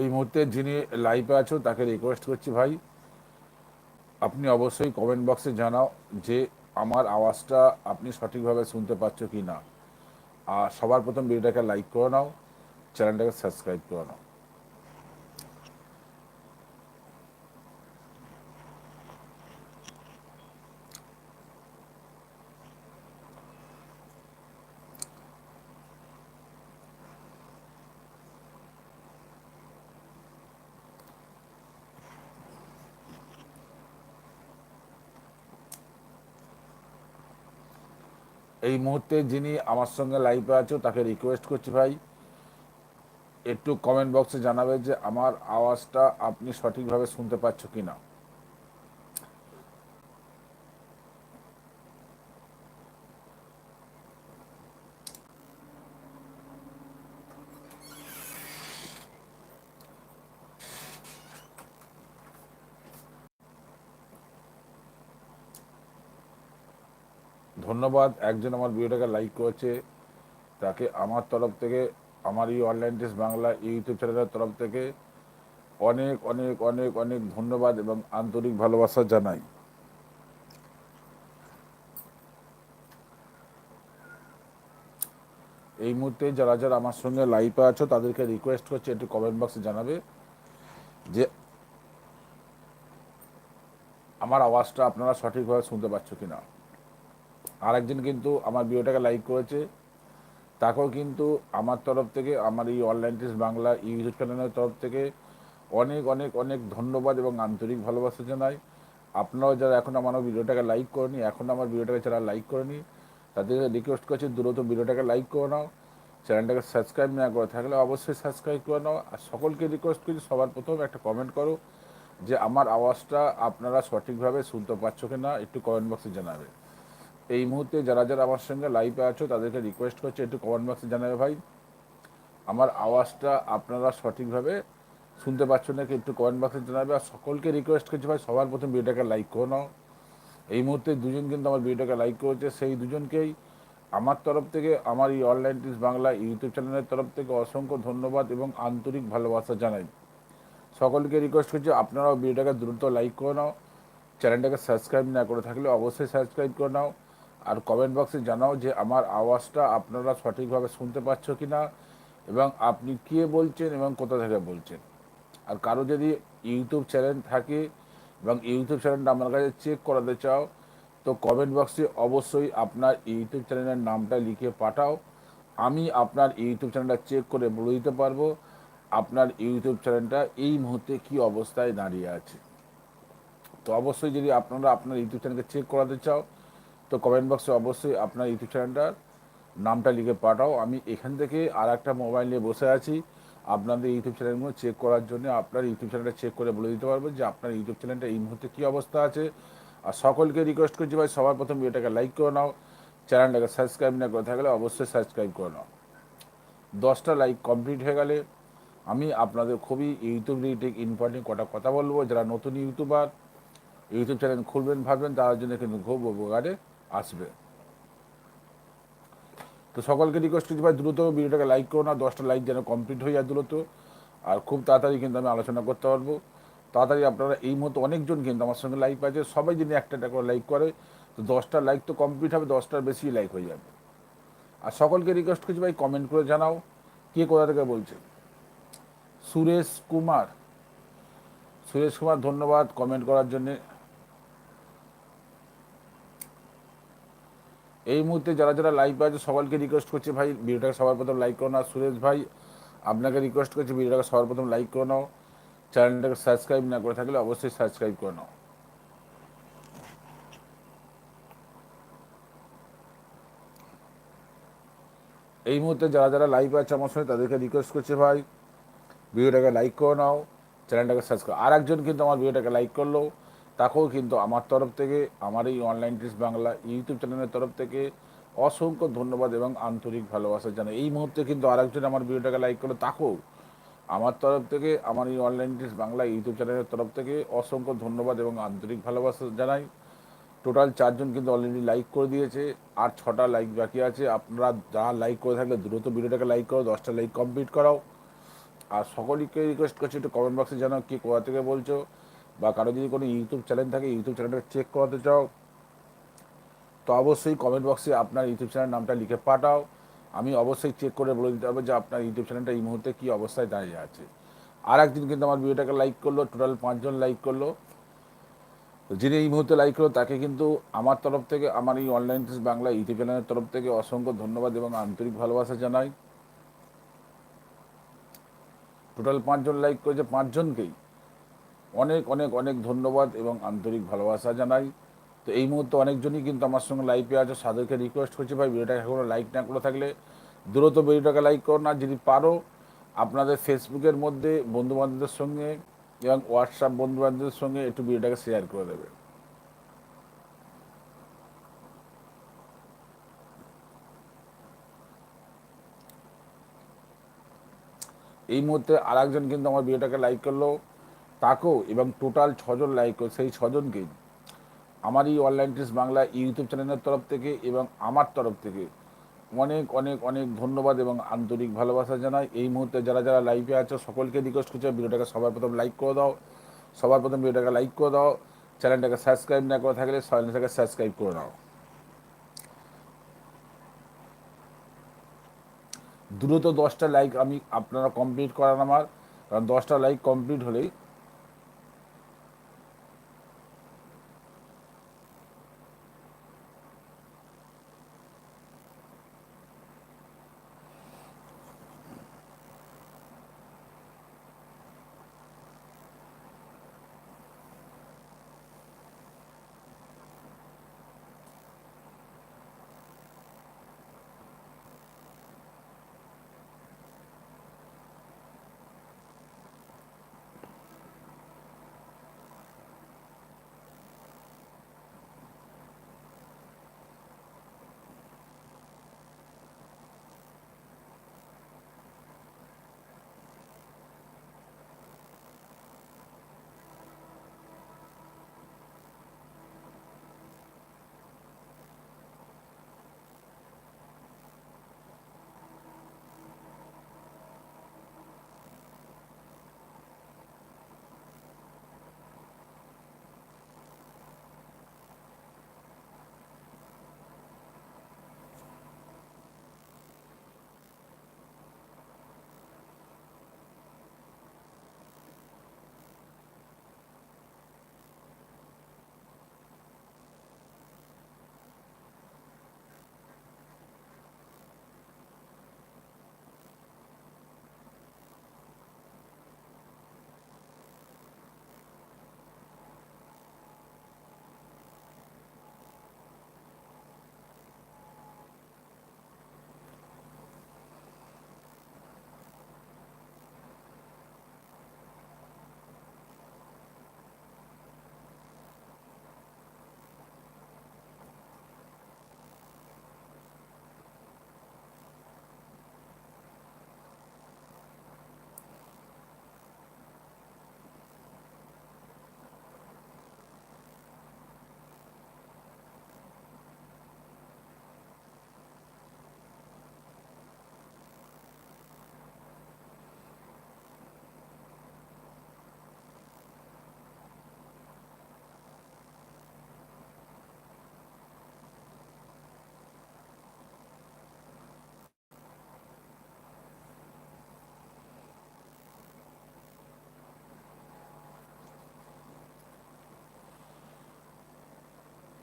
এই মুহূর্তে যিনি লাইভে আছো, তাকে রিকোয়েস্ট করছি ভাই, আপনি অবশ্যই কমেন্ট বক্সে জানাও যে আমার আওয়াজটা আপনি সঠিকভাবে শুনতে পাচ্ছ কি না আর সবার প্রথম ভিডিওটাকে লাইক করে নাও চ্যানেলটাকে সাবস্ক্রাইব করে নাও। এই মুহূর্তে যিনি আমার সঙ্গে লাইভে আছো, তাকে রিকোয়েস্ট করছি ভাই, একটু কমেন্ট বক্সে জানাবে যে আমার আওয়াজটা আপনি সঠিকভাবে শুনতে পাচ্ছ কি না ধন্যবাদ। একজন আমার ভিডিওটাকে লাইক করেছে, তাকে আমার তরফ থেকে, আমার এই অনলাইন টেস্ট বাংলা ইউটিউব চ্যানেলের তরফ থেকে অনেক অনেক অনেক অনেক ধন্যবাদ এবং আন্তরিক ভালোবাসা জানাই। এই মুহূর্তে যারা যারা আমার সঙ্গে লাইভে আছো, তাদেরকে রিকোয়েস্ট করছি, একটু কমেন্ট বক্সে জানাবে যে আমার আওয়াজটা আপনারা সঠিকভাবে শুনতে পাচ্ছ কি না আরেকজন কিন্তু আমার ভিডিওটাকে লাইক করেছে। তাকেও কিন্তু আমার তরফ থেকে, আমার এই অনলাইন টেস্ট বাংলা ইউটিউব চ্যানেলের তরফ থেকে অনেক অনেক অনেক ধন্যবাদ এবং আন্তরিক ভালোবাসা জানাই। আপনারাও যারা এখন আমার ভিডিওটাকে লাইক করেনি, এখন আমার ভিডিওটাকে যারা লাইক করেনি তাদেরকে রিকোয়েস্ট করছি দ্রুত ভিডিওটাকে লাইক করে নাও। চ্যানেলটাকে সাবস্ক্রাইব না করে থাকলে অবশ্যই সাবস্ক্রাইব করে নাও। আর সকলকে রিকোয়েস্ট করছি সবার প্রথম একটা কমেন্ট করো যে, আমার আওয়াজটা আপনারা সঠিকভাবে শুনতে পাচ্ছ কি না একটু কমেন্ট বক্সে জানাবে। এই মুহূর্তে যারা যারা আমার সঙ্গে লাইভে আছো, তাদেরকে রিকোয়েস্ট করছি, একটু কমেন্ট বক্সে জানাবে ভাই। আমার আওয়াজটা আপনারা সঠিকভাবে শুনতে পাচ্ছ নাকি একটু কমেন্ট বক্সে জানাবে। আর সকলকে রিকোয়েস্ট করছি ভাই, সবার প্রথম ভিডিওটাকে লাইক করে নাও। এই মুহূর্তে দুজন কিন্তু আমার ভিডিওটাকে লাইক করেছে। সেই দুজনকেই আমার তরফ থেকে, আমার এই অনলাইন টিস বাংলা ইউটিউব চ্যানেলের তরফ থেকে অসংখ্য ধন্যবাদ এবং আন্তরিক ভালোবাসা জানাই। সকলকে রিকোয়েস্ট করছি, আপনারাও ভিডিওটাকে দ্রুত লাইক করে নাও। চ্যানেলটাকে সাবস্ক্রাইব না করে থাকলে অবশ্যই সাবস্ক্রাইব করে নাও। আর কমেন্ট বক্সে জানাও যে আমার আওয়াজটা আপনারা সঠিকভাবে শুনতে পাচ্ছ কি না এবং আপনি কে বলছেন এবং কোথা থেকে বলছেন। আর কারও যদি ইউটিউব চ্যানেল থাকে এবং ইউটিউব চ্যানেলটা আমার কাছে চেক করাতে চাও, তো কমেন্ট বক্সে অবশ্যই আপনার ইউটিউব চ্যানেলের নামটা লিখে পাঠাও। আমি আপনার ইউটিউব চ্যানেলটা চেক করে বলে দিতে পারব আপনার ইউটিউব চ্যানেলটা এই মুহূর্তে কি অবস্থায় দাঁড়িয়ে আছে। তো অবশ্যই যদি আপনারা আপনার ইউটিউব চ্যানেলকে চেক করাতে চাও তো কমেন্ট বক্সে অবশ্যই আপনার ইউটিউব চ্যানেলটার নামটা লিখে পাঠাও। আমি এখান থেকে আর একটা মোবাইল নিয়ে বসে আছি। আপনাদের ইউটিউব চ্যানেলগুলো চেক করার জন্য আপনার ইউটিউব চ্যানেলটা চেক করে বলে দিতে পারব যে আপনার ইউটিউব চ্যানেলটা এই মুহূর্তে কী অবস্থা আছে। আর সকলকে রিকোয়েস্ট করছি ভাই, সবার প্রথম ভিডিওটাকে লাইক করে নাও। চ্যানেলটাকে সাবস্ক্রাইব না করে থাকলে অবশ্যই সাবস্ক্রাইব করে নাও। দশটা লাইক কমপ্লিট হয়ে গেলে আমি আপনাদের খুবই ইউটিউব রিলেটেড ইম্পর্টেন্ট কটা কথা বলব। যারা নতুন ইউটিউবার ইউটিউব চ্যানেল খুলবেন, ভাববেন তার জন্য কিন্তু খুব উপকারে আসবে। তো সকলকে রিকোয়েস্ট করছি, ভাই, দ্রুত ভিডিওটাকে লাইক করো না, দশটা লাইক যেন কমপ্লিট হয়ে যায় দ্রুত। আর খুব তাড়াতাড়ি কিন্তু আমি আলোচনা করতে পারব। তাড়াতাড়ি আপনারা এই মুহূর্তে অনেকজন কিন্তু আমার সঙ্গে লাইক আছে, সবাই যদি একটা একটা করে লাইক করে, তো দশটা লাইক তো কমপ্লিট হবে, দশটার বেশি লাইক হয়ে যাবে। আর সকলকে রিকোয়েস্ট করছি, ভাই কমেন্ট করে জানাও, কে কোথা থেকে বলছে। সুরেশ কুমার। সুরেশ কুমার, ধন্যবাদ কমেন্ট করার জন্যে। এই মুহূর্তে যারা যারা লাইভ আছে, সবাইকে রিকোয়েস্ট করছে ভাই, ভিডিওটাকে সবার প্রথম লাইক করো না। সুরেশ ভাই, আপনাকে রিকোয়েস্ট করছি ভিডিওটাকে সবার প্রথম লাইক করে নাও। চ্যানেলটাকে সাবস্ক্রাইব না করে থাকলে অবশ্যই সাবস্ক্রাইব করে নাও। এই মুহূর্তে যারা যারা লাইভ আছে আমার সঙ্গে, তাদেরকে রিকোয়েস্ট করছে ভাই, ভিডিওটাকে লাইক করে নাও, চ্যানেলটাকে সাবস্ক্রাইব আর একজন কিন্তু আমার ভিডিওটাকে লাইক করল। তাকেও কিন্তু আমার তরফ থেকে, আমার এই অনলাইন টিস বাংলা ইউটিউব চ্যানেলের তরফ থেকে অসংখ্য ধন্যবাদ এবং আন্তরিক ভালোবাসা জানাই। এই মুহূর্তে কিন্তু আরেকজন আমার ভিডিওটাকে লাইক করল, তাকেও আমার তরফ থেকে, আমার এই অনলাইন টিস বাংলা ইউটিউব চ্যানেলের তরফ থেকে অসংখ্য ধন্যবাদ এবং আন্তরিক ভালোবাসা জানাই। টোটাল চারজন কিন্তু অলরেডি লাইক করে দিয়েছে, আর ছটা লাইক বাকি আছে। আপনারা যা লাইক করে থাকলে দ্রুত ভিডিওটাকে লাইক করো, দশটা লাইক কমপ্লিট করাও। আর সকলকে রিকোয়েস্ট করছি একটু কমেন্ট বক্সে জানাও, কি কোথা থেকে বলছো। বা কারও যদি কোনো ইউটিউব চ্যানেল থাকে ইউটিউব চ্যানেলটা চেক করাতে চাও, তো অবশ্যই কমেন্ট বক্সে আপনার ইউটিউব চ্যানেল নামটা লিখে পাঠাও। আমি অবশ্যই চেক করে বলে দিতে হবে যে আপনার ইউটিউব চ্যানেলটা এই মুহূর্তে কী অবস্থায় দাঁড়িয়ে আছে। আর একদিন কিন্তু আমার ভিডিওটাকে লাইক করল টোটাল পাঁচজন লাইক করল। যিনি এই মুহূর্তে লাইক করল, তাকে কিন্তু আমার তরফ থেকে, আমার এই অনলাইন বাংলা ইউটিউব চ্যানেলের তরফ থেকে অসংখ্য ধন্যবাদ এবং আন্তরিক ভালোবাসা জানাই। টোটাল পাঁচজন লাইক করেছে, পাঁচজনকেই। অনেক অনেক অনেক ধন্যবাদ এবং আন্তরিক ভালোবাসা জানাই। তো এই মুহূর্তে অনেকজনই কিন্তু আমার সঙ্গে লাইভে আছে। সাদেরকে রিকোয়েস্ট করছি, ভাই ভিডিওটাকে এখনও লাইক না করে থাকলে দ্রুত ভিডিওটাকে লাইক করো না যদি পারো, আপনাদের ফেসবুকের মধ্যে বন্ধুবান্ধবদের সঙ্গে এবং হোয়াটসঅ্যাপ বন্ধুবান্ধবদের সঙ্গে একটু ভিডিওটাকে শেয়ার করে দেবে। এই মুহূর্তে আর একজন কিন্তু আমার ভিডিওটাকে লাইক করল। তাকেও এবং টোটাল ছজন লাইক সেই ছজনকেই আমার এই অনলাইন টিস বাংলা ইউটিউব চ্যানেলের তরফ থেকে এবং আমার তরফ থেকে অনেক অনেক অনেক ধন্যবাদ এবং আন্তরিক ভালোবাসা জানাই। এই মুহূর্তে যারা যারা লাইভে আছে, সকলকে রিকোয়েস্ট করছে, ভিডিওটাকে সবার প্রথম লাইক করে দাও। সবার প্রথম ভিডিওটাকে লাইক করে দাও। চ্যানেলটাকে সাবস্ক্রাইব না করে থাকলে চ্যানেলটাকে সাবস্ক্রাইব করে দাও। দ্রুত দশটা লাইক আমি আপনারা কমপ্লিট করান আমার। কারণ দশটা লাইক কমপ্লিট হলেই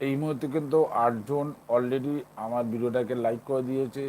এই মুহূর্তে কিন্তু আটজন অলরেডি আমার ভিডিওটাকে লাইক করে দিয়েছে।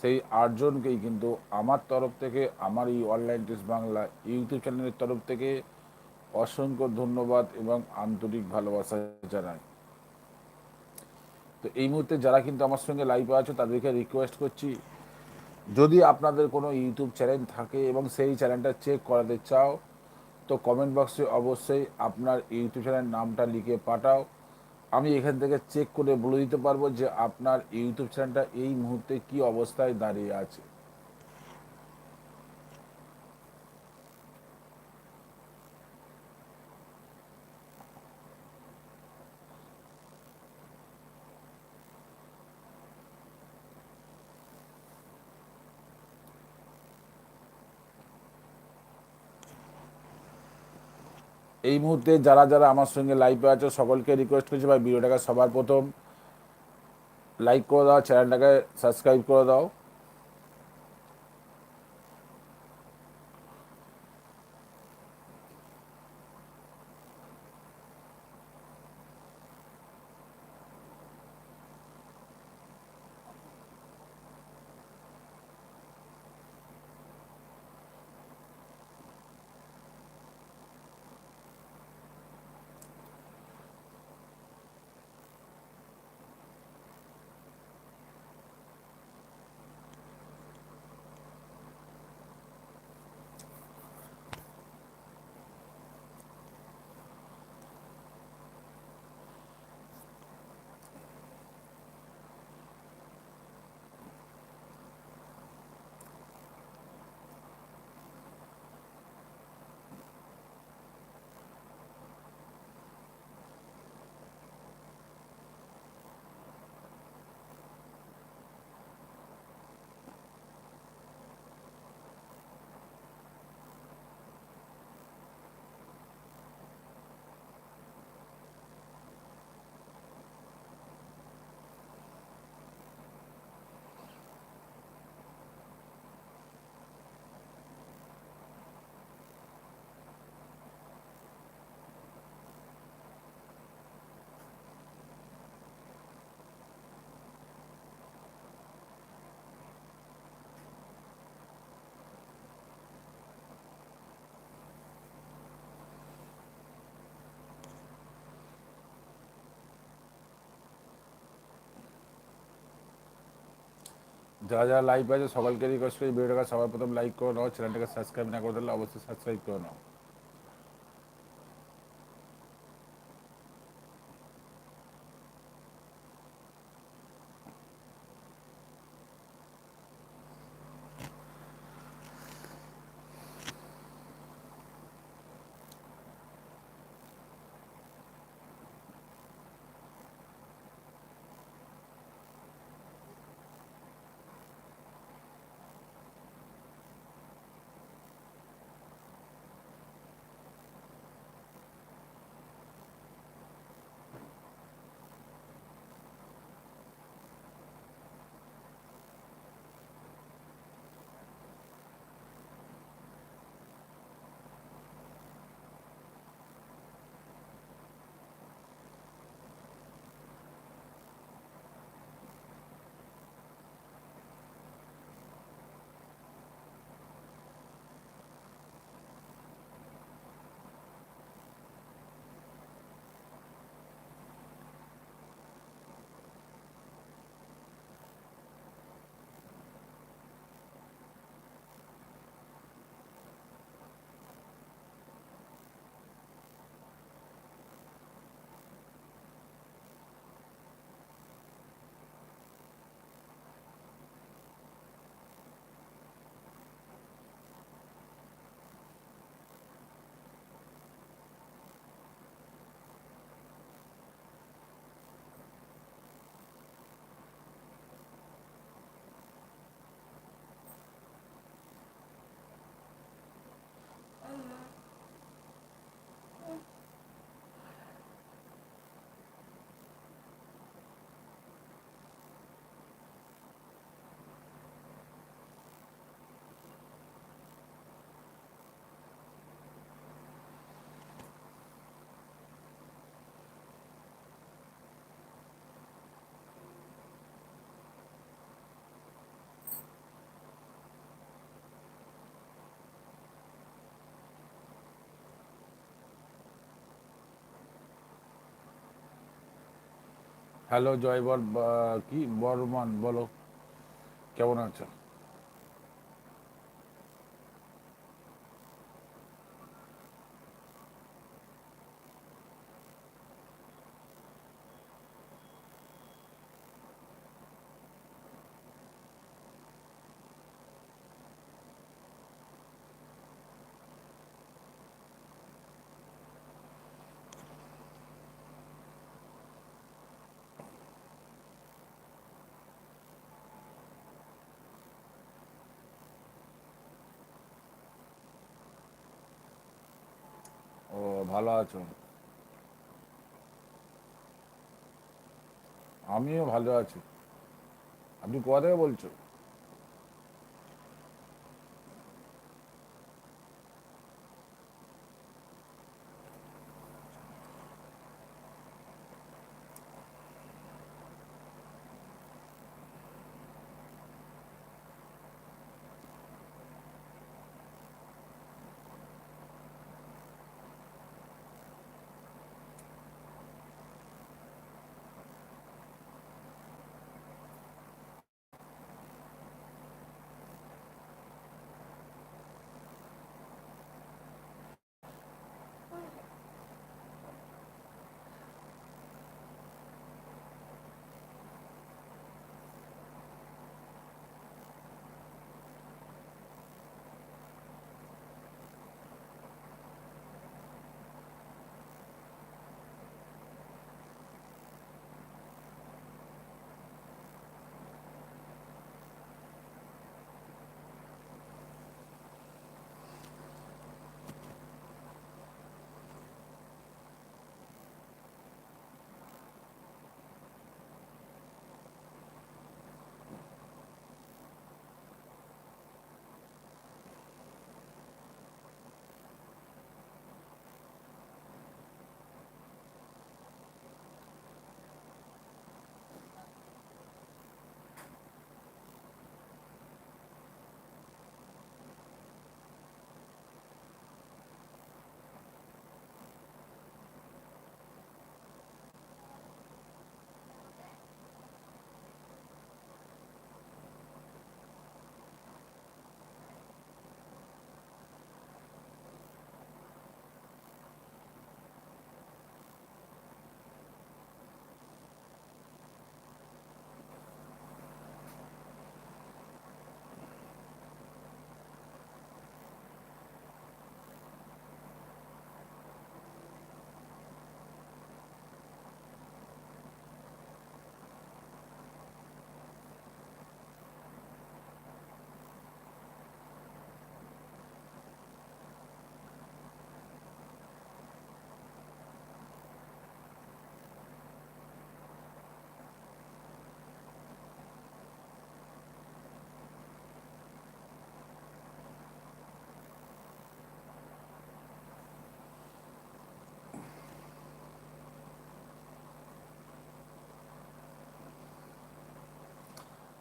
সেই আটজনকেই কিন্তু আমার তরফ থেকে, আমার এই অনলাইন টেস্ট বাংলা ইউটিউব চ্যানেলের তরফ থেকে অসংখ্য ধন্যবাদ এবং আন্তরিক ভালোবাসা জানাই। তো এই মুহূর্তে যারা কিন্তু আমার সঙ্গে লাইভে আছে, তাদেরকে রিকোয়েস্ট করছি, যদি আপনাদের কোনো ইউটিউব চ্যানেল থাকে এবং সেই চ্যানেলটা চেক করাতে চাও, তো কমেন্ট বক্সে অবশ্যই আপনার ইউটিউব চ্যানেলের নামটা লিখে পাঠাও। আমি এখান থেকে চেক করে বলে দিতে পারব যে আপনার ইউটিউব চ্যানেলটা এই মুহূর্তে কি অবস্থায় দাঁড়িয়ে আছে। এই মুহূর্তে যারা যারা আমার সঙ্গে লাইভে আছে, সকলকে রিকোয়েস্ট করছি ভাই, ভিডিওটাকে সবার প্রথম লাইক করে দাও চ্যানেলটাকে সাবস্ক্রাইব করে দাও। যারা যারা লাইভ আছে সকালকে রিকোয়েস্ট করি ভিডিওটাকে সবার প্রথম লাইক করে নাও চ্যানেলটাকে সাবস্ক্রাইব না করে দিলে অবশ্যই সাবস্ক্রাইব করে নাও। হ্যালো জয় বর বা- কি বর্মন বলো কেমন আছো? ভালো আছো? আমিও ভালো আছি। আপনি কোথা থেকে বলছো?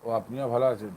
ও আপনিও ভালো আছেন